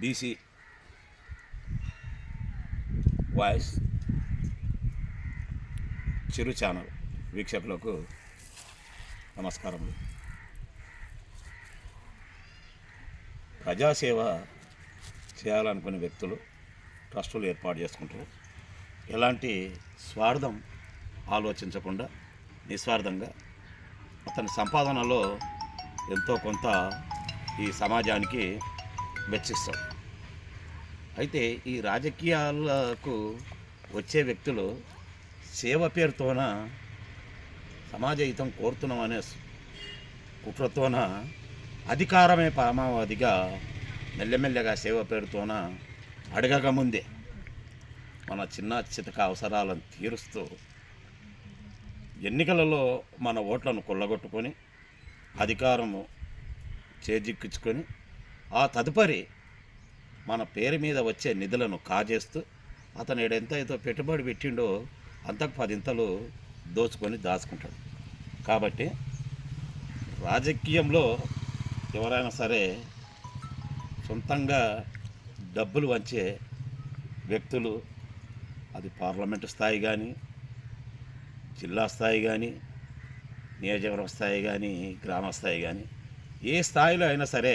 DC voice చిరు channel వీక్షకులకు నమస్కారములు. ప్రజాసేవ చేయాలనుకునే వ్యక్తులు ట్రస్టులు ఏర్పాటు చేసుకుంటారు. ఎలాంటి స్వార్థం ఆలోచించకుండా నిస్వార్థంగా అతని సంపాదనలో ఎంతో కొంత ఈ సమాజానికి వెచ్చిస్తాడు అయితే ఈ రాజకీయాలకు వచ్చే వ్యక్తులు సేవ పేరుతోన సమాజ హితం కోరుతున్నాం అనే కుట్రతోన అధికారమే పరమావధిగా మెల్లమెల్లగా సేవ పేరుతోన అడగక ముందే మన చిన్న చితక అవసరాలను తీరుస్తూ ఎన్నికలలో మన ఓట్లను కొల్లగొట్టుకొని అధికారము చేజిక్కించుకొని ఆ తదుపరి మన పేరు మీద వచ్చే నిధులను కాజేస్తూ అతను ఎంత అయితే పెట్టుబడి పెట్టిండో అంతకు పదింతలు దోచుకొని దాచుకుంటాడు. కాబట్టి రాజకీయంలో ఎవరైనా సరే సొంతంగా డబ్బులు వంచే వ్యక్తులు అది పార్లమెంటు స్థాయి కానీ జిల్లా స్థాయి కానీ నియోజకవర్గ స్థాయి కానీ గ్రామ స్థాయి కానీ ఏ స్థాయిలో అయినా సరే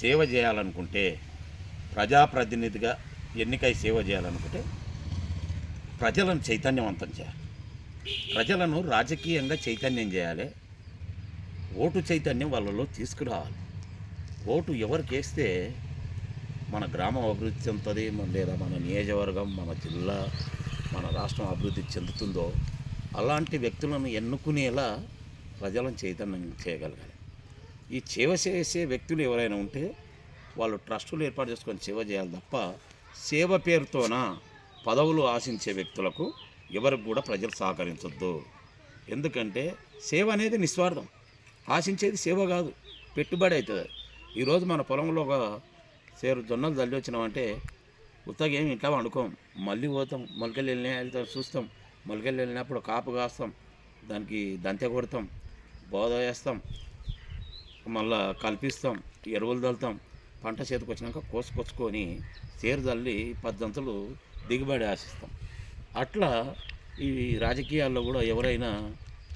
సేవ చేయాలనుకుంటే ప్రజాప్రతినిధిగా ఎన్నికై సేవ చేయాలనుకుంటే ప్రజలను చైతన్యవంతం చేయాలి. ప్రజలను రాజకీయంగా చైతన్యం చేయాలి. ఓటు చైతన్యం వాళ్ళలో తీసుకురావాలి. ఓటు ఎవరికి వేస్తే మన గ్రామం అభివృద్ధి చెందుతుంది లేదా మన నియోజకవర్గం మన జిల్లా మన రాష్ట్రం అభివృద్ధి చెందుతుందో అలాంటి వ్యక్తులను ఎన్నుకునేలా ప్రజలను చైతన్యం చేయగలగాలి. ఈ సేవ చేసే వ్యక్తులు ఎవరైనా ఉంటే వాళ్ళు ట్రస్టులు ఏర్పాటు చేసుకొని సేవ చేయాలి తప్ప సేవ పేరుతోన పదవులు ఆశించే వ్యక్తులకు ఎవరికి కూడా ప్రజలు సహకరించొద్దు. ఎందుకంటే సేవ అనేది నిస్వార్థం. ఆశించేది సేవ కాదు. పెట్టుబడి అవుతుంది ఈరోజు మన పొలంలో ఒక సేరు జొన్నలు తల్లి వచ్చినామంటే ఉత్తగా ఏమి ఇంట్లో వండుకోం. మళ్ళీ పోతాం. మొలకెళ్ళి వెళ్ళినా వెళ్తాం. చూస్తాం. మొలకెళ్ళి వెళ్ళినప్పుడు కాపు కాస్తాం. దానికి దంతె కొడతాం. బోధ వేస్తాం. మళ్ళా కల్పిస్తాం ఎరువులు చల్లుతాం పంట చేతికి వచ్చినాక కోసుకొచ్చుకొని తీరు తల్లి పద్దంతులు దిగుబడి ఆశిస్తాం. అట్లా ఈ రాజకీయాల్లో కూడా ఎవరైనా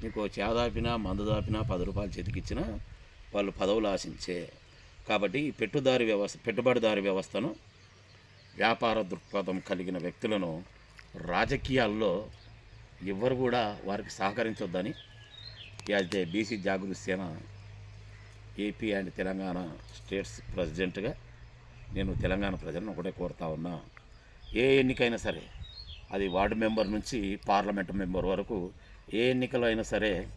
మీకు చేదాపినా మందు దాపినా పది రూపాయలు చేతికిచ్చినా వాళ్ళు పదవులు ఆశించే. కాబట్టి ఈ పెట్టుదారి వ్యవస్థ పెట్టుబడిదారి వ్యవస్థను వ్యాపార దృక్పథం కలిగిన వ్యక్తులను రాజకీయాల్లో ఎవ్వరు కూడా వారికి సహకరించొద్దని as BC Jagruthi Sena AP and Telangana states ప్రెసిడెంట్గా నేను తెలంగాణ ప్రజలను ఒకటే కోరుతా ఉన్నా. ఏ ఎన్నికైనా సరే అది వార్డు మెంబర్ నుంచి పార్లమెంట్ మెంబర్ వరకు ఏ ఎన్నికలో అయినా సరే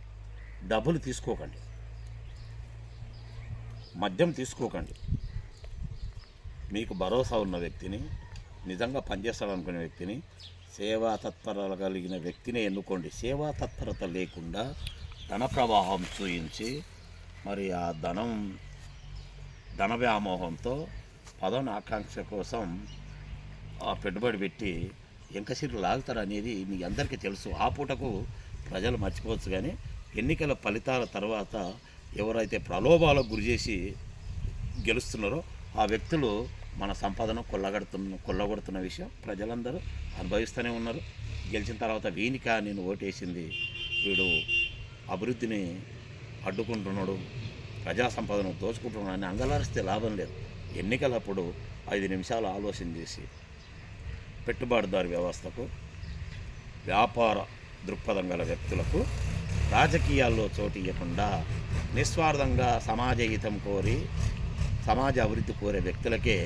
డబ్బులు తీసుకోకండి. మద్యం తీసుకోకండి. మీకు భరోసా ఉన్న వ్యక్తిని నిజంగా పనిచేస్తాడనుకునే వ్యక్తిని సేవా తత్పరత కలిగిన వ్యక్తిని ఎన్నుకోండి. సేవా తత్పరత లేకుండా ధన ప్రవాహం చూయించి మరి ఆ ధనం ధన వ్యామోహంతో పదవుని ఆకాంక్ష కోసం ఆ పెట్టుబడి పెట్టి ఎంకసీట్లు లాగుతారు అనేది మీ అందరికీ తెలుసు. ఆ పూటకు ప్రజలు మర్చిపోవచ్చు కానీ ఎన్నికల ఫలితాల తర్వాత ఎవరైతే ప్రలోభాలకు గురి చేసి గెలుస్తున్నారో ఆ వ్యక్తులు మన సంపదను కొల్లగడుతున్న కొల్లగొడుతున్న విషయం ప్రజలందరూ అనుభవిస్తూనే ఉన్నారు. గెలిచిన తర్వాత వీనికా నేను ఓటేసింది. వీడు అభివృద్ధిని అడ్డుకుంటున్నాడు ప్రజా సంపదను దోచుకుంటున్నాడు అని అంగలారిస్తే లాభం లేదు. ఎన్నికలప్పుడు ఐదు నిమిషాలు ఆలోచన చేసి పెట్టుబడిదారు వ్యవస్థకు వ్యాపార దృక్పథం గల వ్యక్తులకు రాజకీయాల్లో చోటు ఇవ్వకుండా నిస్వార్థంగా సమాజ హితం కోరి సమాజ అభివృద్ధి కోరే వ్యక్తులకే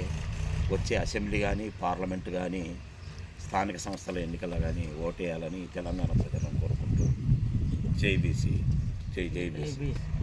వచ్చే అసెంబ్లీ కానీ పార్లమెంట్ కానీ స్థానిక సంస్థల ఎన్నికలు కానీ ఓటేయాలని తెలంగాణ ప్రజలను కోరుకుంటూ జైబీసీ బీసీ జై జై బీసీ బీసీ